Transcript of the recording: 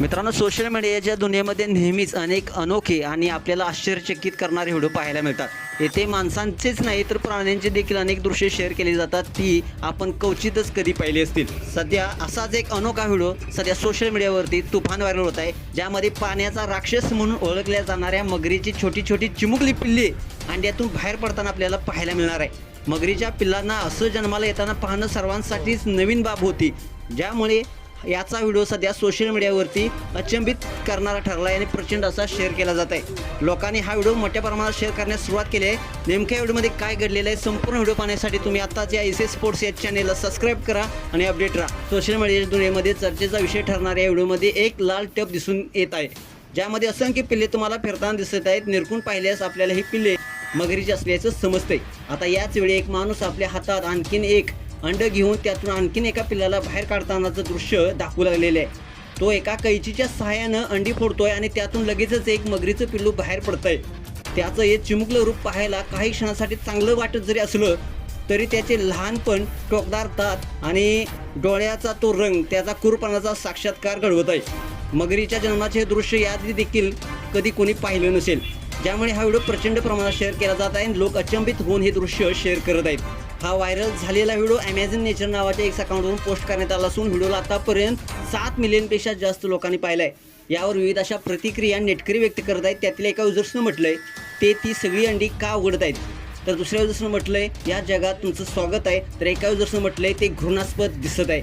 मित्रांनो सोशल मीडियाच्या दुनियेमध्ये नेहमीच अनेक अनोखे आणि आपल्याला आश्चर्यचकित करणारे व्हिडिओ पाहायला मिळतात. येथे माणसांचेच नाही तर प्राण्यांचे देखील अनेक दृश्ये शेअर केली जातात ती आपण क्वचितच कधी पाहिली असतील. सध्या असाच एक अनोखा व्हिडिओ सध्या सोशल मीडियावरती तुफान व्हायरल होत आहे ज्यामध्ये पाण्याचा राक्षस म्हणून ओळखल्या जाणाऱ्या मगरीची छोटी छोटी चिमुकली पिल्ले अंड्यातून बाहेर पडताना आपल्याला पाहायला मिळणार आहे. मगरीच्या पिल्लांना असं जन्माला येताना पाहणं सर्वांसाठीच नवीन बाब होती ज्यामुळे याचा व्हिडिओ सध्या सोशल मीडियावरती अचंबित करणारा ठरला आहे आणि प्रचंड असा शेअर केला जात आहे. लोकांनी हा व्हिडिओ मोठ्या प्रमाणात शेअर करण्यास सुरुवात केली आहे. नेमक्या व्हिडिओमध्ये काय घडलेलं आहे संपूर्ण व्हिडिओ पाहण्यासाठी तुम्ही आताच या एस एस स्पोर्ट्स या चॅनेलला सबस्क्राईब करा आणि अपडेट राहा. सोशल मीडियाच्या दुनियेमध्ये चर्चेचा विषय ठरणाऱ्या या व्हिडिओमध्ये एक लाल टप दिसून येत आहे. ज्यामध्ये असंख्य पिल्ले तुम्हाला फिरताना दिसत आहेत. निरकून पाहिल्यास आपल्याला ही पिल्ले मगरीची असल्याचं समजते आता याच वेळी एक माणूस आपल्या हातात आणखीन एक अंड घेऊन त्यातून आणखीन एका पिल्लाला बाहेर काढतानाचं दृश्य दाखवू लागलेलं आहे. तो एका कैचीच्या सहाय्यानं अंडी फोडतोय आणि त्यातून लगेचच एक मगरीचं पिल्लू बाहेर पडतंय. त्याचं हे चिमुकलं रूप पाहायला काही क्षणासाठी चांगलं वाटत जरी असलं तरी त्याचे लहानपण टोकदार तात आणि डोळ्याचा तो रंग त्याचा कुरपणाचा साक्षात्कार घडवत आहे. मगरीच्या जन्माचे हे दृश्य याआधी देखील कधी कोणी पाहिलं नसेल. ज्यामुळे हा व्हिडिओ प्रचंड प्रमाणात शेअर केला जात आहे आणि लोक अचंबित होऊन हे दृश्य शेअर करत आहेत. हा व्हायरल झालेला व्हिडिओ अमेझॉन नेचर नावाच्या एक अकाउंटवरून पोस्ट करण्यात आला असून व्हिडिओला आतापर्यंत सात मिलियनपेक्षा जास्त लोकांनी पाहिलाय. यावर विविध अशा प्रतिक्रिया नेटकरी व्यक्त करत आहेत. त्यातल्या एका युजर्सनं म्हटलंय ते ती सगळी अंडी का उघडत आहेत? तर दुसऱ्या युजर्सनं म्हटलंय या जगात तुमचं स्वागत आहे. तर एका युजर्सनं म्हटलंय ते घृणास्पद दिसत आहे.